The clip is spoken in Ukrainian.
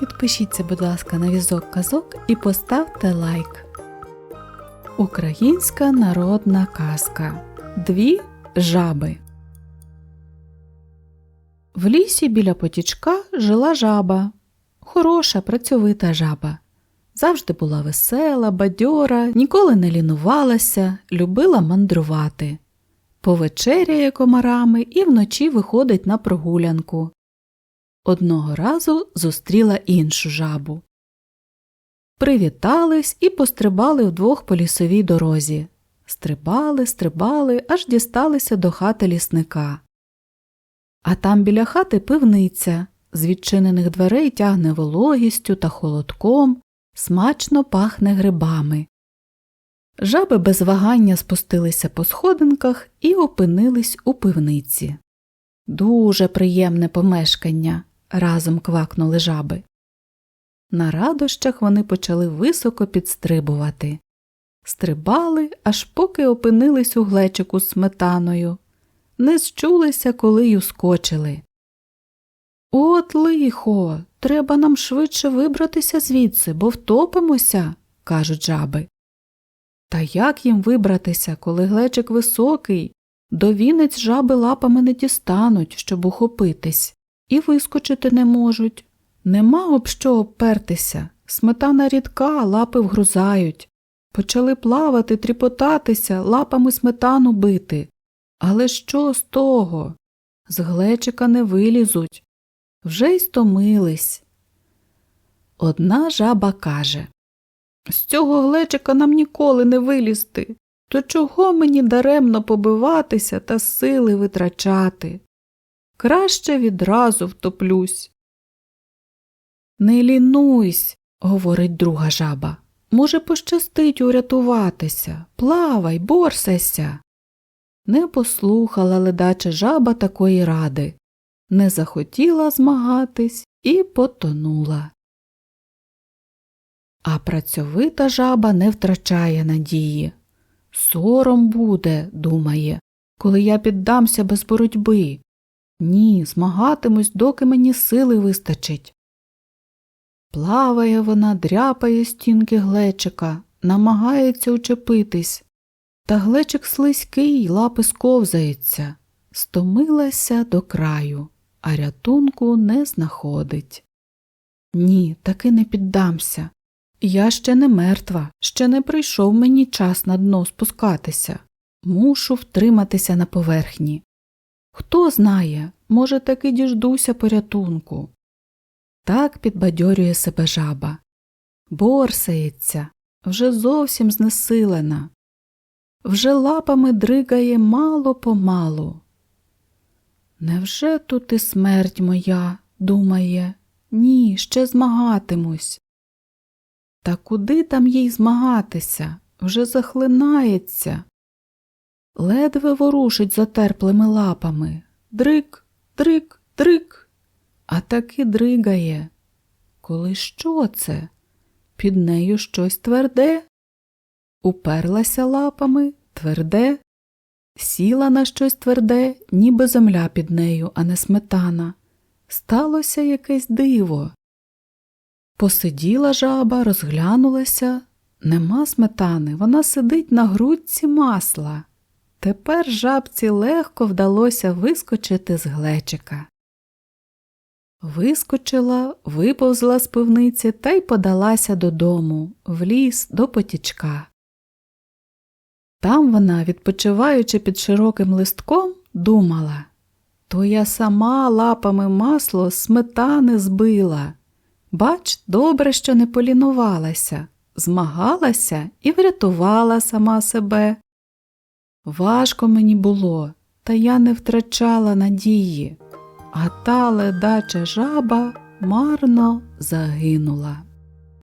підпишіться, будь ласка, на візок казок і поставте лайк. Українська народна казка. Дві жаби. В лісі біля потічка жила жаба. Хороша, працьовита жаба. Завжди була весела, бадьора, ніколи не лінувалася, любила мандрувати. Повечеряє комарами і вночі виходить на прогулянку. Одного разу зустріла іншу жабу. Привітались і пострибали вдвох по лісовій дорозі. Стрибали, стрибали, аж дісталися до хати лісника. А там біля хати пивниця, з відчинених дверей тягне вологістю та холодком, смачно пахне грибами. Жаби без вагання спустилися по сходинках і опинились у пивниці. Дуже приємне помешкання, разом квакнули жаби. На радощах вони почали високо підстрибувати. Стрибали, аж поки опинились у глечику з сметаною. Не зчулися, коли й ускочили. От лихо, треба нам швидше вибратися звідси, бо втопимося, кажуть жаби. Та як їм вибратися, коли глечик високий, до вінець жаби лапами не дістануть, щоб ухопитись, і вискочити не можуть. Нема об що обпертися, сметана рідка, лапи вгрузають. Почали плавати, тріпотатися, лапами сметану бити. Але що з того? З глечика не вилізуть. Вже й стомились. Одна жаба каже З цього глечика нам ніколи не вилізти. То чого мені даремно побиватися та сили витрачати? Краще відразу втоплюсь. Не лінуйсь, говорить друга жаба. Може, пощастить урятуватися. Плавай, борсайся. Не послухала ледача жаба такої ради, не захотіла змагатись і потонула. А працьовита жаба не втрачає надії. Сором буде, думає, коли я піддамся без боротьби. Ні, змагатимусь, доки мені сили вистачить. Плаває вона, дряпає стінки глечика, намагається учепитись. Та глечик слизький, лапи сковзаються. Стомилася до краю, а рятунку не знаходить. Ні, таки не піддамся. Я ще не мертва, ще не прийшов мені час на дно спускатися. Мушу втриматися на поверхні. Хто знає, може, таки діждуся порятунку. Так підбадьорює себе жаба. Борсається, вже зовсім знесилена. Вже лапами дригає мало помалу. Невже тут і смерть моя, думає, ні, ще змагатимусь. Та куди там їй змагатися? Вже захлинається. Ледве ворушить затерплими лапами. Дрик, дрик, дрик. А таки дригає. Коли що це? Під нею щось тверде. Уперлася лапами, тверде, сіла на щось тверде, ніби земля під нею, а не сметана. Сталося якесь диво. Посиділа жаба, розглянулася. Нема сметани, вона сидить на грудці масла. Тепер жабці легко вдалося вискочити з глечика. Вискочила, виповзла з пивниці та й подалася додому, в ліс до потічка. Там вона, відпочиваючи під широким листком, думала то я сама лапами масло сметани збила. Бач, добре, що не полінувалася, змагалася і врятувала сама себе. Важко мені було, та я не втрачала надії, а та ледача жаба марно загинула.